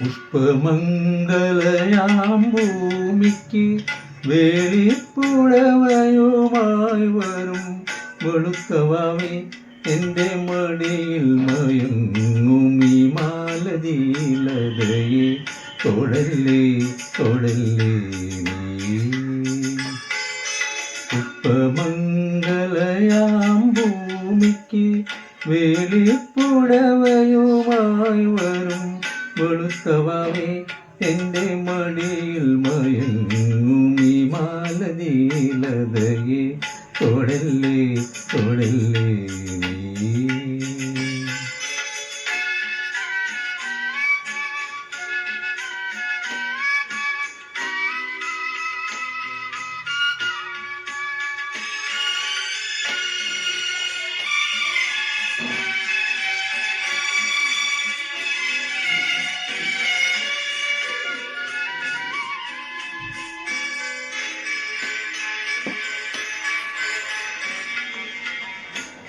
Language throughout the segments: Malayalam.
പുഷ്പമംഗലയാം ഭൂമിക്ക് വേലിപ്പുഴവയുമായി വരും. വെളുത്തവാവേ എന്റെ മടിയിൽ മയങ്ങുമി മാലതീലതയെ. തൊടല്ലേ തൊടല്ലേ നീ. പുഷ്പമംഗലയാം ഭൂമിക്ക് വേളിപ്പുടവയുമായി വരും. വെളുത്തവാവേ എന്റെ മടിയിൽ മയങ്ങുമി മാലതീലതയെ തൊടല്ലേ തൊടല്ലേ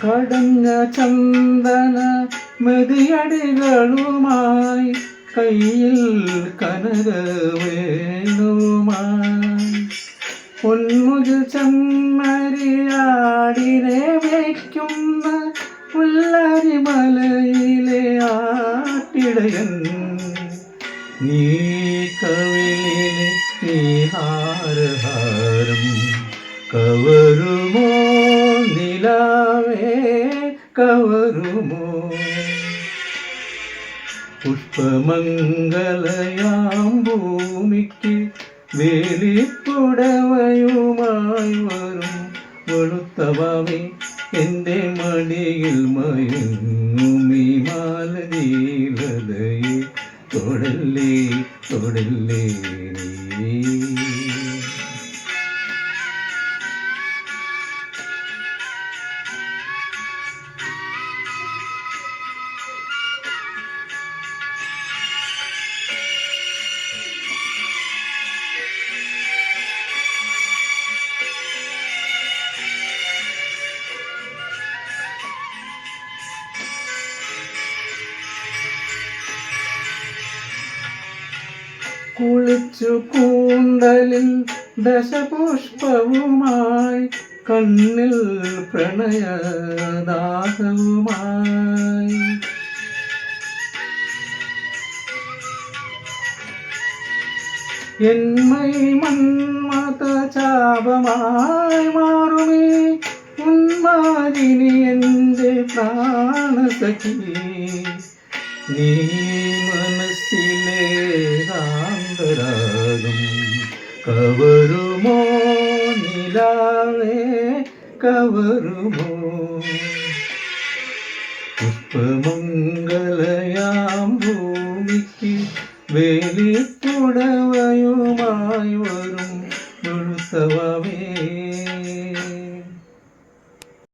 കടഞ്ഞ ചന്ദന മെതിയടികളുമായി കയ്യിൽ കനക വേണുമായി. പൊന്മുകിൽ ചെമ്മരിയാടിനെ വയ്ക്കുന്ന പുല്ലരിമലയിലെ ആട്ടിടയൻ. നീ കവിളിലെ നീഹാരഹാരം കവരുമോ നിലാവേ കവരുമോ പുഷ്പമംഗലയാം ഭൂമിക്ക് വേലിപ്പുടവയുമായി വരും. വെളുത്തവാവേ എന്റെ മടിയിൽ മയങ്ങുമി മാലതീലതയെ തൊടല്ലേ തൊടല്ലേ നീ കുളിച്ചു കൂന്തലിൽ ദശപുഷ്പവുമായി കണ്ണിൽ പ്രണയദാഹവുമായി. എന്മൈ മന്മത ചാപമായി മാറുമേ ഉന്മാരിനി എന്റെ പ്രാണസഖി നീ മനസ്സിലെ കവരുമോ നിലാവേ കവറുമോ പുഷ്പമംഗലയാം ഭൂമിക്ക് വേലിപ്പുടവയുമായി വരും. വെളുത്തവ